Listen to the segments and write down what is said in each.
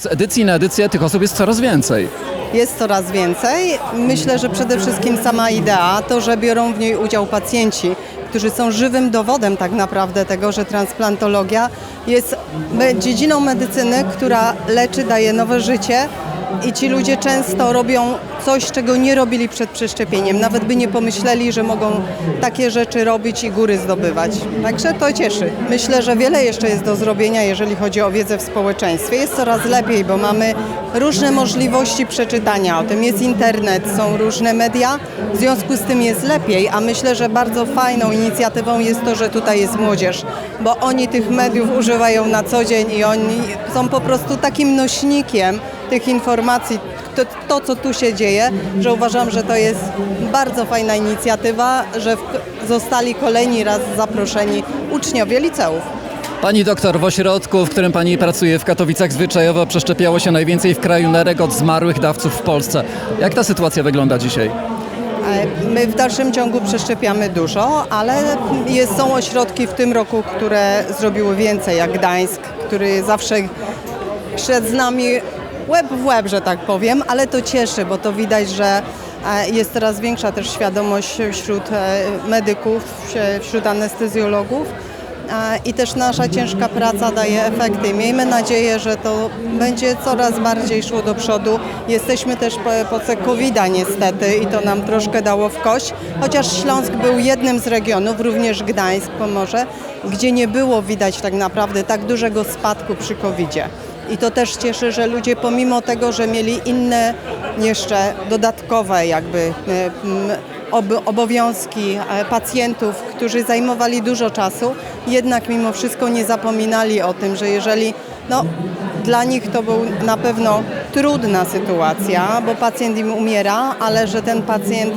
Z edycji na edycję tych osób jest coraz więcej. Jest coraz więcej. Myślę, że przede wszystkim sama idea, to, że biorą w niej udział pacjenci, którzy są żywym dowodem tak naprawdę tego, że transplantologia jest dziedziną medycyny, która leczy, daje nowe życie i ci ludzie często robią coś, czego nie robili przed przeszczepieniem. Nawet by nie pomyśleli, że mogą takie rzeczy robić i góry zdobywać. Także to cieszy. Myślę, że wiele jeszcze jest do zrobienia, jeżeli chodzi o wiedzę w społeczeństwie. Jest coraz lepiej, bo mamy różne możliwości przeczytania o tym. Jest internet, są różne media, w związku z tym jest lepiej, a myślę, że bardzo fajną inicjatywą jest to, że tutaj jest młodzież, bo oni tych mediów używają na co dzień i oni są po prostu takim nośnikiem tych informacji, to, to co tu się dzieje, że uważam, że to jest bardzo fajna inicjatywa, że zostali kolejny raz zaproszeni uczniowie liceów. Pani doktor, w ośrodku, w którym pani pracuje w Katowicach zwyczajowo przeszczepiało się najwięcej w kraju nerek od zmarłych dawców w Polsce. Jak ta sytuacja wygląda dzisiaj? E, My w dalszym ciągu przeszczepiamy dużo, ale jest, są ośrodki w tym roku, które zrobiły więcej, jak Gdańsk, który zawsze szedł z nami łeb w łeb, że tak powiem, ale to cieszy, bo to widać, że e, jest coraz większa też świadomość wśród e, medyków, wś- wśród anestezjologów. I też nasza ciężka praca daje efekty. Miejmy nadzieję, że to będzie coraz bardziej szło do przodu. Jesteśmy też po epoce COVID-a niestety i to nam troszkę dało w kość. Chociaż Śląsk był jednym z regionów, również Gdańsk, Pomorze, gdzie nie było widać tak naprawdę tak dużego spadku przy COVID-zie. I to też cieszy, że ludzie pomimo tego, że mieli inne jeszcze dodatkowe jakby obowiązki e, pacjentów, którzy zajmowali dużo czasu, jednak mimo wszystko nie zapominali o tym, że jeżeli no, dla nich to był na pewno trudna sytuacja, bo pacjent im umiera, ale że ten pacjent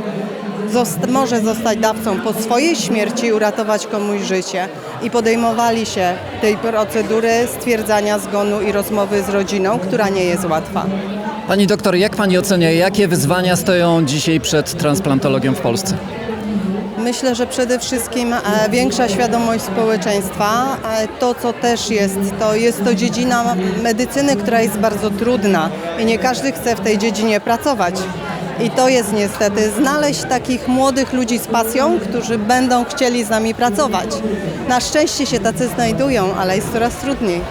zost- może zostać dawcą po swojej śmierci i uratować komuś życie. I podejmowali się tej procedury stwierdzania zgonu i rozmowy z rodziną, która nie jest łatwa. Pani doktor, jak pani ocenia, jakie wyzwania stoją dzisiaj przed transplantologią w Polsce? Myślę, że przede wszystkim e, większa świadomość społeczeństwa. E, To, co też jest, to jest to dziedzina medycyny, która jest bardzo trudna i nie każdy chce w tej dziedzinie pracować. I to jest niestety znaleźć takich młodych ludzi z pasją, którzy będą chcieli z nami pracować. Na szczęście się tacy znajdują, ale jest coraz trudniej.